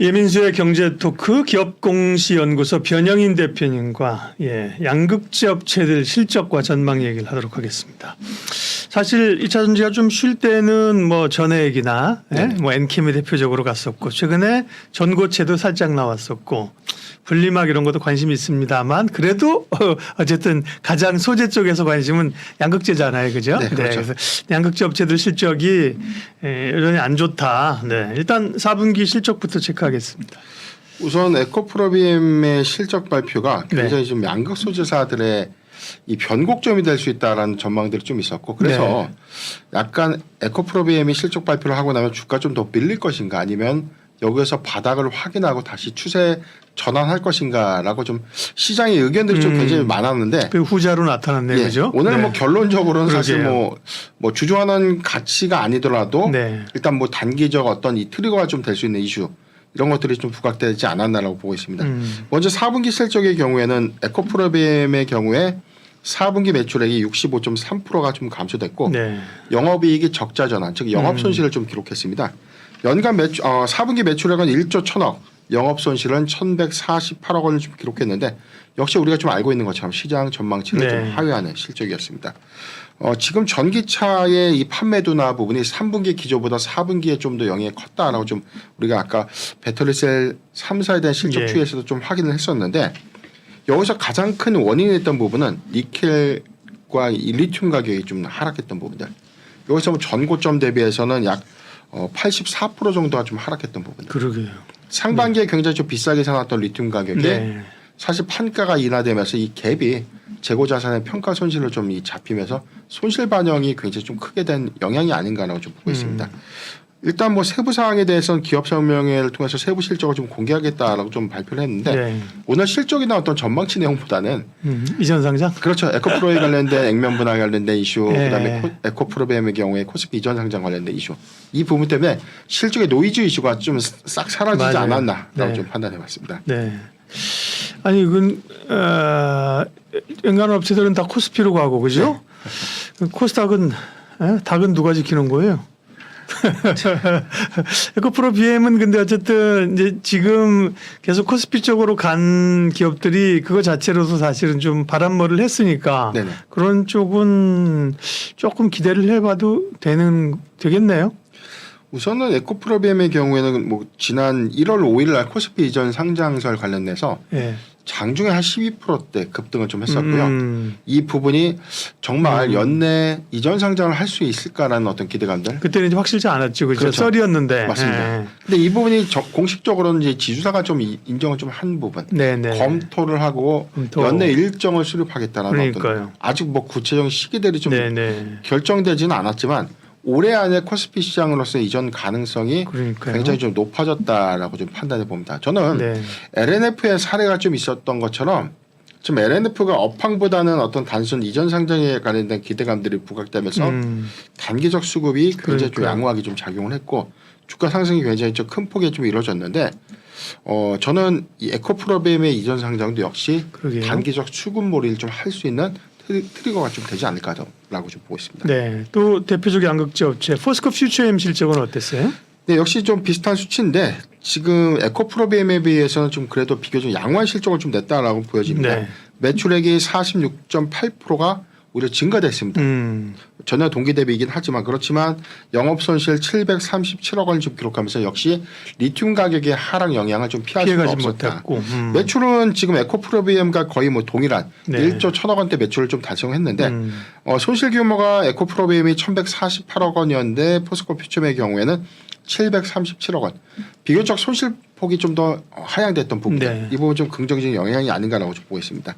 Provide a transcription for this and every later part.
예민수의 경제 토크 기업공시연구소 변영인 대표님과 예, 양극재 업체들 실적과 전망 얘기를 하도록 하겠습니다. 사실 2차 전지가 좀 쉴 때는 뭐 전해액이나 예, 뭐 엔캠이 대표적으로 갔었고 최근에 전고체도 살짝 나왔었고 분리막 이런 것도 관심이 있습니다만 그래도 어, 어쨌든 가장 소재 쪽에서 관심은 양극재잖아요, 그죠? 네, 그렇죠. 그래서 양극재 업체들 실적이 예, 여전히 안 좋다. 네, 일단 4분기 실적부터 체크하겠습니다. 우선 에코프로비엠의 실적 발표가 네. 굉장히 좀 양극 소재사들의 이 변곡점이 될 수 있다라는 전망들이 좀 있었고 그래서 네. 약간 에코프로비엠이 실적 발표를 하고 나면 주가 좀 더 밀릴 것인가 아니면 여기서 바닥을 확인하고 다시 추세 전환할 것인가라고 좀 시장의 의견들이 좀 음. 굉장히 많았는데 그 후자로 나타났네요, 예, 그죠? 오늘 네. 뭐 결론적으로는 사실 그러게요. 뭐, 뭐 주저하는 가치가 아니더라도 네. 일단 뭐 단기적 어떤 이 트리거가 좀 될 수 있는 이슈 이런 것들이 좀 부각되지 않았나라고 보고 있습니다. 음. 먼저 4분기 실적의 경우에는 에코프로비엠의 경우에 4분기 매출액이 65.3%가 좀 감소됐고 네. 영업이익이 적자 전환, 즉 영업 음. 손실을 좀 기록했습니다. 연간 매출 어, 4분기 매출액은 1조 1천억, 영업 손실은 1,148억 원을 좀 기록했는데 역시 우리가 좀 알고 있는 것처럼 시장 전망치를 네. 좀 하회하는 실적이었습니다. 어, 지금 전기차의 이 판매도나 부분이 3분기 기조보다 4분기에 좀 더 영향이 컸다라고 좀 우리가 아까 배터리셀 3사에 대한 실적 예. 추이에서도 좀 확인을 했었는데 여기서 가장 큰 원인이었던 부분은 니켈과 이 리튬 가격이 좀 하락했던 부분들. 여기서 뭐 전고점 대비해서는 약 어, 84% 정도가 좀 하락했던 부분. 그러게요. 상반기에 굉장히 좀 비싸게 사놨던 리튬 가격이 네. 사실 판가가 인하되면서 이 갭이 재고 자산의 평가 손실로 좀 이 잡히면서 손실 반영이 굉장히 좀 크게 된 영향이 아닌가라고 좀 보고 있습니다. 음. 일단 뭐 세부 사항에 대해서는 기업 설명회를 통해서 세부 실적을 좀 공개하겠다라고 좀 발표를 했는데 네. 오늘 실적이나 어떤 전망치 내용보다는 음, 이전 상장? 그렇죠. 에코프로에 관련된 액면 분할 관련된 이슈, 예. 그다음에 코, 에코프로비엠의 경우에 코스피 이전 상장 관련된 이슈. 이 부분 때문에 실적의 노이즈 이슈가 좀 싹 사라지지 맞아요. 않았나라고 네. 좀 판단해봤습니다. 네. 아니 이건 어, 연간 업체들은 다 코스피로 가고 그죠? 네. 그 코스닥은 에? 닭은 누가 지키는 거예요? 에코프로 BM은 근데 어쨌든 이제 지금 계속 코스피 쪽으로 간 기업들이 그거 자체로도 사실은 좀 바람몰을 했으니까 네네. 그런 쪽은 조금 기대를 해봐도 되는 되겠네요. 우선은 에코프로비엠의 경우에는 뭐 지난 1월 5일 날 코스피 이전 상장설 관련돼서 예. 장중에 한 12%대 급등을 좀 했었고요. 음, 이 부분이 정말 음. 연내 이전 상장을 할 수 있을까라는 어떤 기대감들. 그때는 이제 확실치 않았죠, 그렇죠? 그렇죠. 썰이었는데. 맞습니다. 예. 근데 이 부분이 저- 공식적으로는 이제 지주사가 좀 이- 인정을 좀 한 부분. 네네. 검토를 하고 검토. 연내 일정을 수립하겠다라는 어떤 그러니까요. 아직 뭐 구체적인 시기들이 좀 네네. 결정되지는 않았지만 올해 안에 코스피 시장으로서 이전 가능성이 그러니까요. 굉장히 좀 높아졌다라고 좀 판단해 봅니다. 저는 네. LNF의 사례가 좀 있었던 것처럼 지금 LNF가 업황보다는 어떤 단순 이전 상장에 관련된 기대감들이 부각되면서 음, 단기적 수급이 굉장히 좀 그러니까요. 양호하게 좀 작용을 했고 주가 상승이 굉장히 좀 큰 폭에 좀 이루어졌는데 어 저는 이 에코프로비엠의 이전 상장도 역시 그러게요. 단기적 수급몰이를 좀 할 수 있는 트리, 트리 거가 좀 되지 않을까라고 좀 보고 있습니다. 네. 또 대표적 양극재 업체 포스코 퓨처엠 실적은 어땠어요? 네, 역시 좀 비슷한 수치인데 지금 에코프로비엠에 비해서는 좀 그래도 비교적 양호한 실적을 좀 냈다라고 보여집니다. 네. 매출액이 46.8%가 오히려 증가됐습니다. 음, 전년 동기 대비이긴 하지만 그렇지만 영업 손실 737억 원을 좀 기록하면서 역시 리튬 가격의 하락 영향을 좀 피할 수가 없었다. 음. 매출은 지금 에코프로비엠과 거의 뭐 동일한 네. 1조 1천억 원대 매출을 좀 달성했는데 음, 어, 손실 규모가 에코프로비엠이 1,148억 원이었는데 포스코 퓨처의 경우에는 737억 원. 비교적 손실 폭이 좀 더 하향됐던 부분. 네. 이 부분 좀 긍정적인 영향이 아닌가라고 좀 보고 있습니다.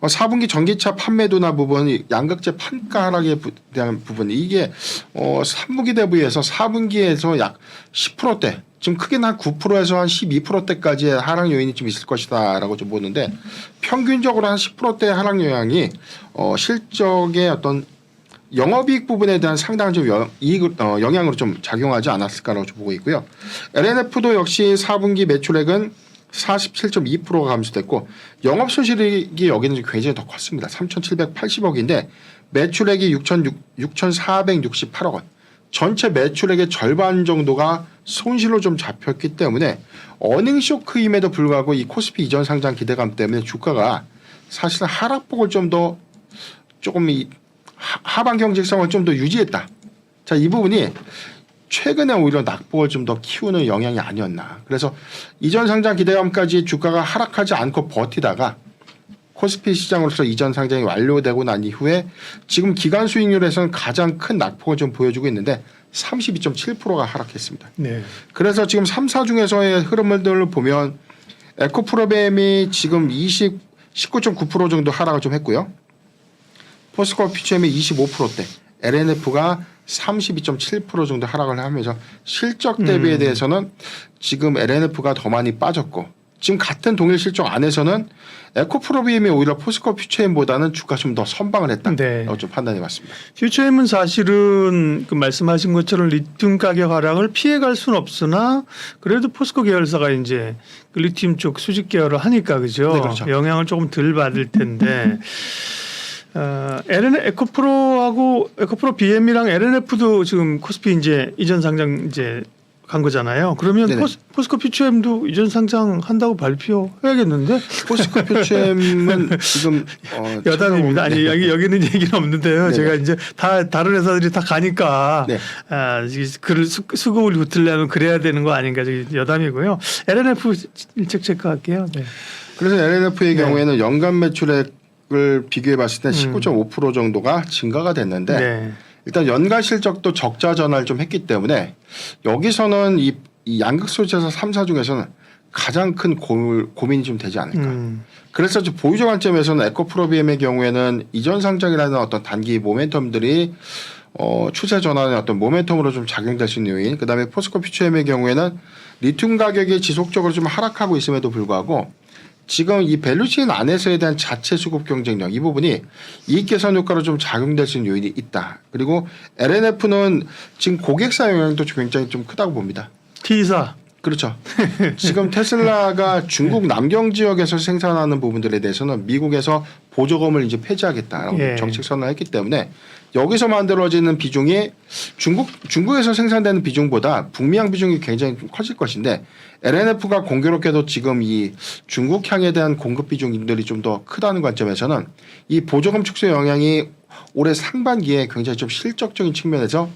어, 4분기 전기차 판매도나 부분, 이 양극재 판가 하락에 부- 대한 부분 이게 어, 3분기 대비해서 4분기에서 약 10%대 지금 크게는 한 9%에서 한 12%대까지의 하락 요인이 좀 있을 것이다라고 좀 보는데 평균적으로 한 10%대 하락 영향이 어, 실적의 어떤 영업이익 부분에 대한 상당한 좀 영, 이익, 어, 영향으로 좀 작용하지 않았을까라고 좀 보고 있고요. LNF도 역시 4분기 매출액은 47.2%가 감소됐고 영업 손실이 여기는 굉장히 더 컸습니다. 3,780억인데 매출액이 6,468억 원. 전체 매출액의 절반 정도가 손실로 좀 잡혔기 때문에 어닝 쇼크임에도 불구하고 이 코스피 이전 상장 기대감 때문에 주가가 사실은 하락폭을 좀 더 조금 이 하- 하반 경직성을 좀 더 유지했다. 자, 이 부분이 최근에 오히려 낙폭을 좀 더 키우는 영향이 아니었나. 그래서 이전 상장 기대감까지 주가가 하락하지 않고 버티다가 코스피 시장으로서 이전 상장이 완료되고 난 이후에 지금 기간 수익률에서는 가장 큰 낙폭을 좀 보여주고 있는데 32.7%가 하락했습니다. 네. 그래서 지금 3사 중에서의 흐름을 보면 에코프로뱀이 지금 20, 19.9% 정도 하락을 좀 했고요. 포스코 피처엠이 25%대, LNF가 32.7% 정도 하락을 하면서 실적 대비에 대해서는 지금 LNF가 더 많이 빠졌고 지금 같은 동일 실적 안에서는 에코프로비엠이 오히려 포스코 퓨처엠보다는 주가 좀 더 선방을 했다라고 네. 좀 판단해 봤습니다. 퓨처엠은 사실은 그 말씀하신 것처럼 리튬 가격 하락을 피해갈 수는 없으나 그래도 포스코 계열사가 이제 그 리튬 쪽 수직 계열을 하니까 그죠? 네, 그렇죠. 영향을 조금 덜 받을 텐데 어, LN 에코프로하고 에코프로 BM이랑 LNF도 지금 코스피 이제 이전 상장 이제 간 거잖아요. 그러면 네네. 포스, 포스코 퓨처엠도 이전 상장 한다고 발표해야겠는데 포스코 퓨처엠은 지금 어, 여담입니다. 아니 네. 여기 여기는 얘기는 없는데요. 네네. 제가 이제 다 다른 회사들이 다 가니까 네. 아, 이 글을 수, 수급을 붙으려면 그래야 되는 거 아닌가 저기 여담이고요. LNF 일책 체크할게요. 네. 그래서 LNF의 네. 경우에는 연간 매출액 을 비교해 봤을 때 19.5% 정도가 증가가 됐는데 네. 일단 연간 실적도 적자 전환을 좀 했기 때문에 여기서는 이, 이 양극 소재사 3사 중에서는 가장 큰 고, 고민이 좀 되지 않을까. 음, 그래서 저 보유적 관점에서는 에코프로비엠의 경우에는 이전 상장이라는 어떤 단기 모멘텀들이 어, 추세 전환의 어떤 모멘텀으로 좀 작용될 수 있는 요인. 그 다음에 포스코 퓨처엠의 경우에는 리튬 가격이 지속적으로 좀 하락하고 있음에도 불구하고 지금 이 밸류체인 안에서에 대한 자체 수급 경쟁력 이 부분이 이익 개선 효과로 좀 작용될 수 있는 요인이 있다. 그리고 LNF는 지금 고객사 영향도 좀 굉장히 좀 크다고 봅니다. T사 그렇죠. 지금 테슬라가 중국 남경 지역에서 생산하는 부분들에 대해서는 미국에서 보조금을 이제 폐지하겠다라고 예. 정책 선언을 했기 때문에 여기서 만들어지는 비중이 중국 중국에서 생산되는 비중보다 북미향 비중이 굉장히 좀 커질 것인데 LNF가 공교롭게도 지금 이 중국 향에 대한 공급 비중들이 좀 더 크다는 관점에서는 이 보조금 축소 영향이 올해 상반기에 굉장히 좀 실적적인 측면에서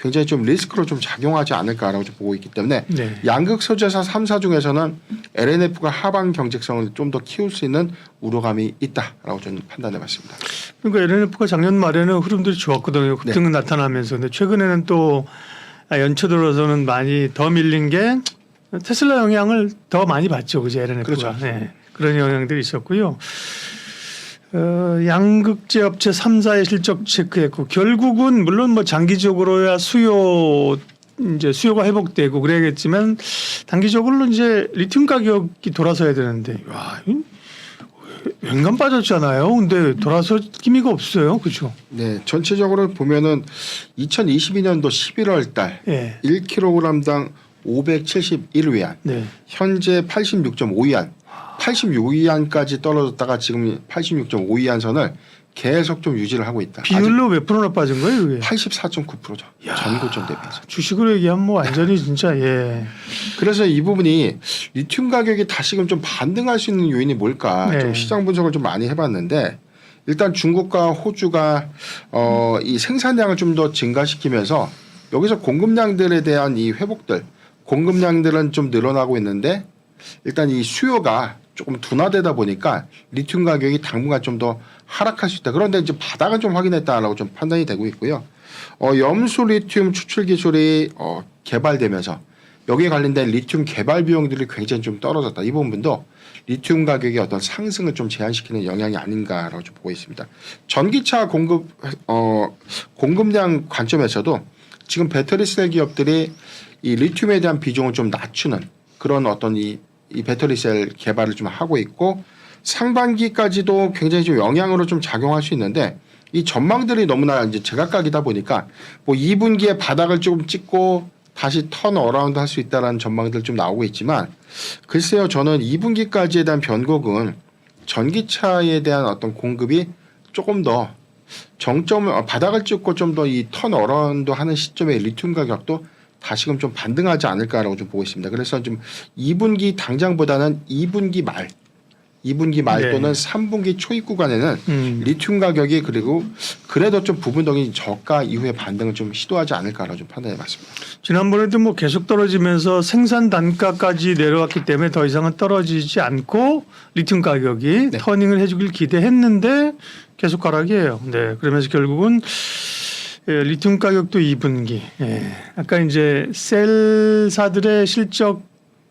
굉장히 좀 리스크로 좀 작용하지 않을까라고 좀 보고 있기 때문에 네. 양극 소재사 3사 중에서는 LNF가 하반 경직성을 좀 더 키울 수 있는 우려감이 있다라고 저는 판단해 봤습니다. 그러니까 LNF가 작년 말에는 흐름들이 좋았거든요. 네. 급등 나타나면서 근데 최근에는 또 아, 연초 들어서는 많이 더 밀린 게 테슬라 영향을 더 많이 받죠, 그죠? LNF가 그렇죠. 네, 그런 영향들이 있었고요. 어, 양극재 업체 3사의 실적 체크했고 결국은 물론 뭐 장기적으로야 수요 이제 수요가 회복되고 그래야겠지만 단기적으로 이제 리튬 가격이 돌아서야 되는데 와, 이 웬간 빠졌잖아요. 근데 돌아설 기미가 없어요. 그렇죠? 네, 전체적으로 보면은 2022년도 11월 달 예. 1kg당 571위안, 네. 현재 86.5위안, 86위안까지 떨어졌다가 지금 86.5위안 선을 계속 좀 유지를 하고 있다. 비율로 몇 프로나 빠진 거예요, 이게? 84.9%죠. 야. 전고점 대비해서. 주식으로 얘기하면 뭐 완전히 진짜 예. 그래서 이 부분이 리튬 가격이 다시금 좀 반등할 수 있는 요인이 뭘까 네. 좀 시장 분석을 좀 많이 해봤는데 일단 중국과 호주가 어, 이 생산량을 좀 더 증가시키면서 여기서 공급량들에 대한 이 회복들 공급량들은 좀 늘어나고 있는데 일단 이 수요가 조금 둔화되다 보니까 리튬 가격이 당분간 좀 더 하락할 수 있다. 그런데 이제 바닥은 좀 확인했다라고 좀 판단이 되고 있고요. 어, 염수 리튬 추출 기술이 어, 개발되면서 여기에 관련된 리튬 개발 비용들이 굉장히 좀 떨어졌다. 이 부분도 리튬 가격의 어떤 상승을 좀 제한시키는 영향이 아닌가라고 좀 보고 있습니다. 전기차 공급 어, 공급량 관점에서도 지금 배터리 셀 기업들이 이 리튬에 대한 비중을 좀 낮추는 그런 어떤 이, 이 배터리 셀 개발을 좀 하고 있고 상반기까지도 굉장히 좀 영향으로 좀 작용할 수 있는데 이 전망들이 너무나 이제 제각각이다 보니까 뭐 2분기에 바닥을 조금 찍고 다시 턴 어라운드 할 수 있다라는 전망들 좀 나오고 있지만 글쎄요 저는 2분기까지에 대한 변곡은 전기차에 대한 어떤 공급이 조금 더 정점을 어, 바닥을 찍고 좀 더 이 턴 어런도 하는 시점에 리튬 가격도 다시금 좀 반등하지 않을까라고 좀 보고 있습니다. 그래서 좀 2분기 당장보다는 2분기 말, 2분기 말 네. 또는 3분기 초입 구간에는 음. 리튬 가격이 그리고 그래도 좀 부분적인 저가 이후에 반등을 좀 시도하지 않을까라고 좀 판단해 봤습니다. 지난번에도 뭐 계속 떨어지면서 생산 단가까지 내려왔기 때문에 더 이상은 떨어지지 않고 리튬 가격이 네. 터닝을 해주길 기대했는데 계속 하락이에요. 네, 그러면서 결국은 예, 리튬 가격도 2분기. 예. 아까 이제 셀사들의 실적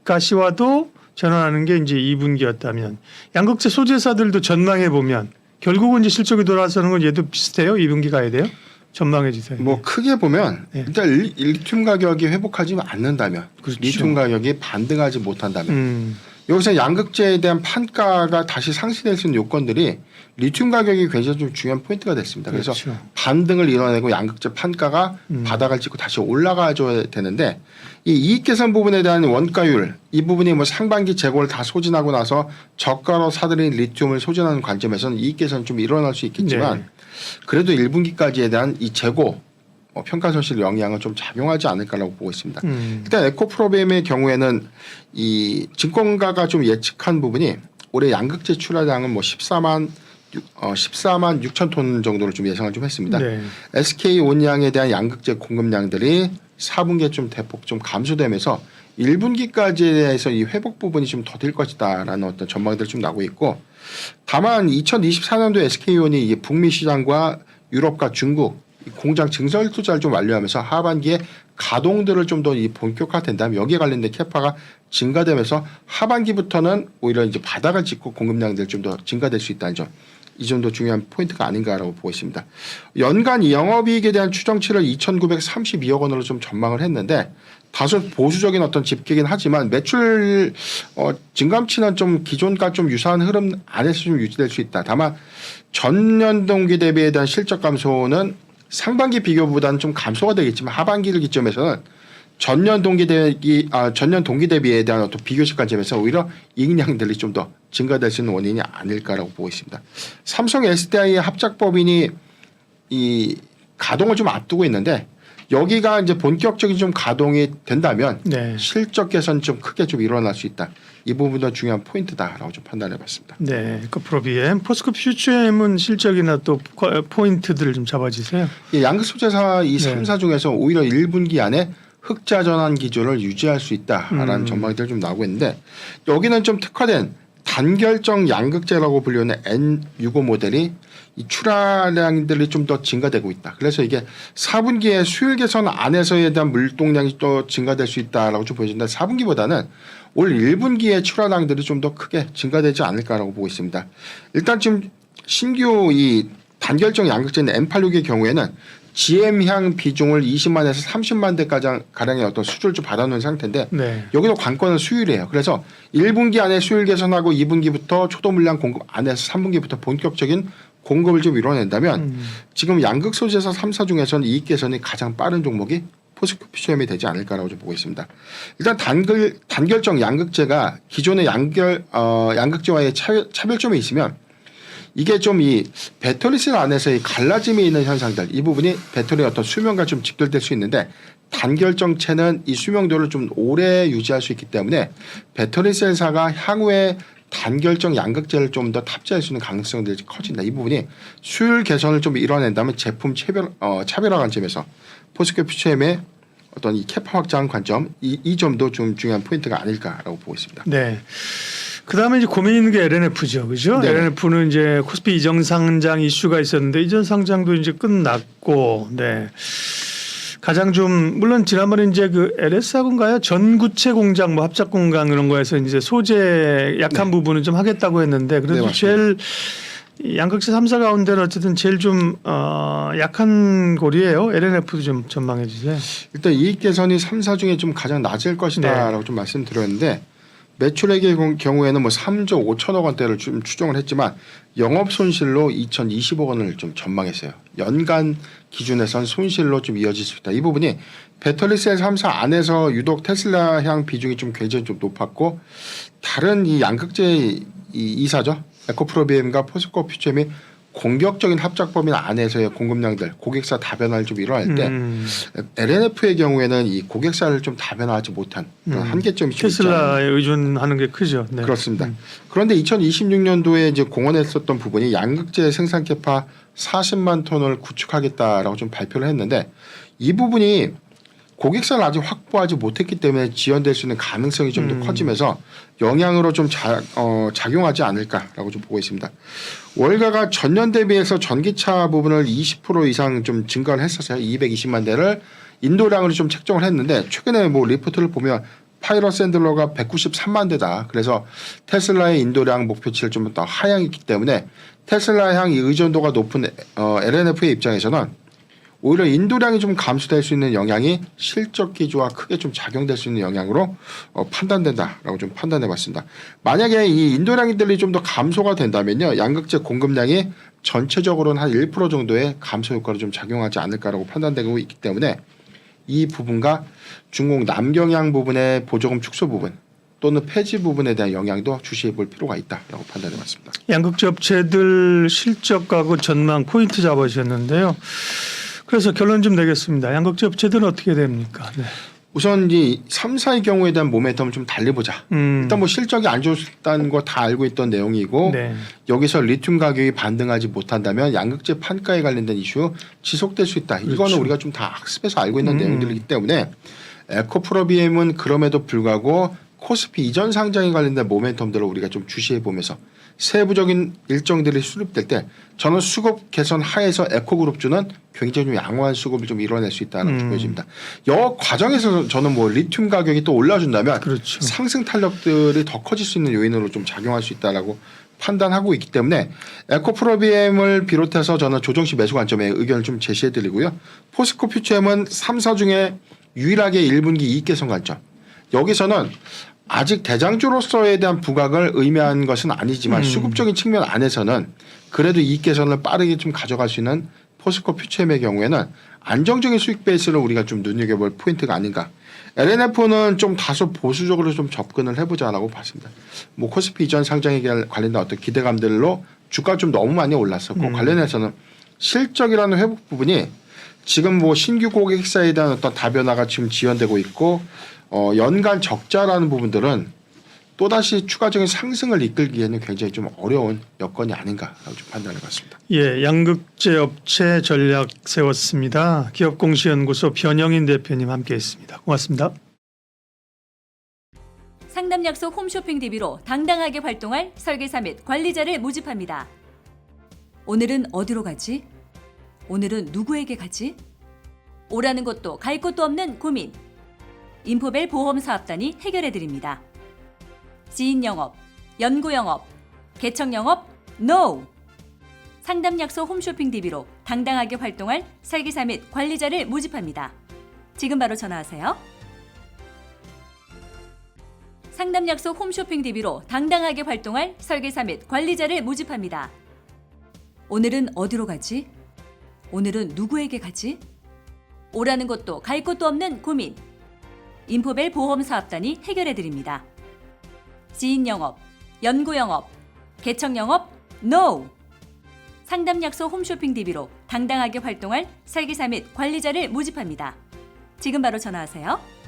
가시와도 전환하는 게 이제 2분기였다면 양극재 소재사들도 전망해 보면 결국은 이제 실적이 돌아서는 건 얘도 비슷해요. 2분기 가야 돼요. 전망해 주세요. 뭐 크게 보면 네. 일단 리- 리튬 가격이 회복하지 않는다면 그렇죠. 리튬 가격이 반등하지 못한다면 음. 여기서 양극재에 대한 판가가 다시 상승될 수 있는 요건들이 리튬 가격이 굉장히 좀 중요한 포인트가 됐습니다. 그래서 그렇죠. 반등을 이뤄내고 양극재 판가가 음. 바닥을 찍고 다시 올라가줘야 되는데 이 이익 개선 부분에 대한 원가율 이 부분이 뭐 상반기 재고를 다 소진하고 나서 저가로 사들인 리튬을 소진하는 관점에서는 이익 개선 좀 일어날 수 있겠지만 네. 그래도 1분기까지에 대한 이 재고 어, 평가 손실 영향은 좀 작용하지 않을까라고 보고 있습니다. 음. 일단 에코프로비엠의 경우에는 이 증권가가 좀 예측한 부분이 올해 양극재 출하량은 뭐 14만 육- 어, 14만 6천 톤 정도를 좀 예상을 좀 했습니다. 네. SK 온양에 대한 양극재 공급량들이 4분기에 좀 대폭 좀 감소되면서 1분기까지에 대해서 이 회복 부분이 좀 더딜 것이다라는 어떤 전망들이 좀 나오고 있고 다만 2024년도 SK온이 이 북미 시장과 유럽과 중국 이 공장 증설 투자를 좀 완료하면서 하반기에 가동들을 좀더이 본격화된다면 여기에 관련된 캐파가 증가되면서 하반기부터는 오히려 이제 바닥을 찍고 공급량들이 좀 더 증가될 수 있다는 점. 이 정도 중요한 포인트가 아닌가라고 보고 있습니다. 연간 이 영업이익에 대한 추정치를 2,932억 원으로 좀 전망을 했는데 다소 보수적인 어떤 집계긴 하지만 매출 어, 증감치는 좀 기존과 좀 유사한 흐름 안에서 좀 유지될 수 있다. 다만 전년 동기 대비에 대한 실적 감소는 상반기 비교보다는 좀 감소가 되겠지만 하반기를 기점에서는 전년 동기 대비 아 전년 동기 대비에 대한 어떤 비교식 관점에서 오히려 이익량들이 좀 더 증가될 수 있는 원인이 아닐까라고 보고 있습니다. 삼성 SDI의 합작 법인이 이 가동을 좀 앞두고 있는데 여기가 이제 본격적인 좀 가동이 된다면 네. 실적 개선 좀 크게 좀 일어날 수 있다. 이 부분도 중요한 포인트다라고 좀 판단해봤습니다. 네, 그 프로비엠, 포스코 퓨처엠은 실적이나 또 코- 포인트들을 좀 잡아주세요. 이 양극 소재사 이 네. 3사 중에서 오히려 1분기 안에 흑자 전환 기조를 유지할 수 있다라는 음. 전망들이 좀 나오고 있는데 여기는 좀 특화된 단결정 양극재라고 불리는 N65 모델이 이 출하량들이 좀 더 증가되고 있다. 그래서 이게 4분기에 수율 개선 안에서에 대한 물동량이 또 증가될 수 있다라고 좀 보여진다. 4분기보다는 올 1분기에 출하량들이 좀 더 크게 증가되지 않을까라고 보고 있습니다. 일단 지금 신규 이 단결정 양극재인 M86의 경우에는 GM향 비중을 20만에서 30만 대까지 가량의 어떤 수주를 좀 받아놓은 상태인데 네. 여기도 관건은 수율이에요. 그래서 1분기 안에 수율 개선하고 2분기부터 초도 물량 공급 안에서 3분기부터 본격적인 공급을 좀 이뤄낸다면 음. 지금 양극 소재사 3사 중에서는 이익 개선이 가장 빠른 종목이 포스코 퓨처엠이 되지 않을까라고 좀 보고 있습니다. 일단 단결 단결정 양극재가 기존의 양결 어, 양극재와의 차, 차별점이 있으면 이게 좀 이 배터리셀 안에서의 갈라짐이 있는 현상들 이 부분이 배터리의 어떤 수명과 좀 직결될 수 있는데 단결정체는 이 수명도를 좀 오래 유지할 수 있기 때문에 배터리셀사가 향후에 단결정 양극재를 좀 더 탑재할 수 있는 가능성들이 커진다. 이 부분이 수율 개선을 좀 이뤄낸다면 제품 차별 어, 차별화 관점에서 포스코 퓨처엠의 어떤 이 캐파 확장 관점 이, 이 점도 좀 중요한 포인트가 아닐까라고 보고 있습니다. 네. 그 다음에 이제 고민 있는 게 LNF죠. 그죠? 네. LNF는 이제 코스피 이전 상장 이슈가 있었는데 이전 상장도 이제 끝났고, 네. 가장 좀 물론 지난번에 이제 그 LS하고인가요? 전구체 공장 뭐 합작 공장 이런 거에서 이제 소재 약한 부분은 좀 하겠다고 했는데 네, 그래도 맞습니다. 제일 이 양극재 3사 가운데는 어쨌든 제일 좀 어, 약한 골이에요. LNF도 좀 전망해 주세요. 일단 이익 개선이 3사 중에 좀 가장 낮을 것이다라고 좀 말씀드렸는데 매출액의 경- 경우에는 뭐 3조 5천억 원대를 좀 추정을 했지만 영업 손실로 2,020억 원을 좀 전망했어요. 연간 기준에선 손실로 좀 이어질 수 있다. 이 부분이 배터리 셀 3사 안에서 유독 테슬라향 비중이 좀 굉장히 좀 높았고 다른 이 양극재 이 이사죠. 에코프로비엠과 포스코 퓨처엠이 공격적인 합작 범위 안에서의 공급량들 고객사 다변화를 좀 일어날 때 음, LNF의 경우에는 이 고객사를 좀 다변화하지 못한 그런 음. 한계점이 좀 있잖아요. 테슬라에 의존하는 게 크죠. 네. 그렇습니다. 그런데 2026년도에 이제 공언했었던 부분이 양극재 생산 캐파 40만 톤을 구축하겠다라고 좀 발표를 했는데 이 부분이 고객사를 아직 확보하지 못했기 때문에 지연될 수 있는 가능성이 좀더 음. 커지면서 영향으로 좀 자, 어, 작용하지 않을까라고 좀 보고 있습니다. 월가가 전년 대비해서 전기차 부분을 20% 이상 좀 증가를 했었어요. 220만 대를 인도량으로 좀 책정을 했는데 최근에 뭐 리포트를 보면 파이러 샌들러가 193만 대다. 그래서 테슬라의 인도량 목표치를 좀 더 하향했기 때문에 테슬라 향 의존도가 높은 어, LNF의 입장에서는 오히려 인도량이 좀 감소될 수 있는 영향이 실적 기조와 크게 좀 작용될 수 있는 영향으로 어, 판단된다라고 좀 판단해 봤습니다. 만약에 이 인도량들이 좀 더 감소가 된다면요, 양극재 공급량이 전체적으로는 한 1% 정도의 감소 효과로 좀 작용하지 않을까라고 판단되고 있기 때문에 이 부분과 중국 남경양 부분의 보조금 축소 부분 또는 폐지 부분에 대한 영향도 주시해 볼 필요가 있다라고 판단해 봤습니다. 양극재 업체들 실적하고 전망 포인트 잡아주셨는데요. 그래서 결론 좀 내겠습니다. 양극재 업체들은 어떻게 됩니까? 네. 우선 이 3사의 경우에 대한 모멘텀을 좀 달리보자. 음, 일단 뭐 실적이 안 좋다는 거 다 알고 있던 내용이고 네. 여기서 리튬 가격이 반등하지 못한다면 양극재 판가에 관련된 이슈 지속될 수 있다. 이거는 그렇죠. 우리가 좀 다 학습해서 알고 있는 음. 내용들이기 때문에 에코프로비엠은 그럼에도 불구하고 코스피 이전 상장에 관련된 모멘텀들을 우리가 좀 주시해 보면서 세부적인 일정들이 수립될 때 저는 수급 개선 하에서 에코그룹주는 굉장히 좀 양호한 수급을 좀 이뤄낼 수 있다는 음. 음. 보여집니다. 여 과정에서 저는 뭐 리튬 가격이 또 올라준다면 그렇죠. 상승 탄력들이 더 커질 수 있는 요인으로 좀 작용할 수 있다라고 판단하고 있기 때문에 에코프로비엠을 비롯해서 저는 조정 시 매수 관점에 의견을 좀 제시해 드리고요. 포스코 퓨처엠은 3사 중에 유일하게 1분기 이익 개선 관점. 여기서는 아직 대장주로서에 대한 부각을 의미한 것은 아니지만 음. 수급적인 측면 안에서는 그래도 이익 개선을 빠르게 좀 가져갈 수 있는 포스코 퓨처엠의 경우에는 안정적인 수익 베이스를 우리가 좀 눈여겨볼 포인트가 아닌가. LNF는 좀 다소 보수적으로 좀 접근을 해보자라고 봤습니다. 뭐 코스피 이전 상장에 관련된 어떤 기대감들로 주가 좀 너무 많이 올랐었고 음. 관련해서는 실적이라는 회복 부분이 지금 뭐 신규 고객사에 대한 어떤 다변화가 지금 지연되고 있고 어 연간 적자라는 부분들은 또다시 추가적인 상승을 이끌기에는 굉장히 좀 어려운 여건이 아닌가라고 좀 판단해 봤습니다. 예, 양극재 업체 전략 세웠습니다. 기업공시연구소 변영인 대표님 함께 했습니다. 고맙습니다. 상담 약속 홈쇼핑 DB로 당당하게 활동할 설계사 및 관리자를 모집합니다. 오늘은 어디로 가지? 오늘은 누구에게 가지? 오라는 것도 갈 곳도 없는 고민. 인포벨 보험 사업단이 해결해 드립니다. 지인 영업, 연구 영업, 개척 영업, NO! 상담 약속 홈쇼핑 DB로 당당하게 활동할 설계사 및 관리자를 모집합니다. 지금 바로 전화하세요. 상담 약속 홈쇼핑 DB로 당당하게 활동할 설계사 및 관리자를 모집합니다. 오늘은 어디로 가지? 오늘은 누구에게 가지? 오라는 것도 갈 곳도 없는 고민. 인포벨 보험 사업단이 해결해 드립니다. 지인 영업, 연구 영업, 개척 영업, NO! 상담 약속 홈쇼핑 DB로 당당하게 활동할 설계사 및 관리자를 모집합니다. 지금 바로 전화하세요.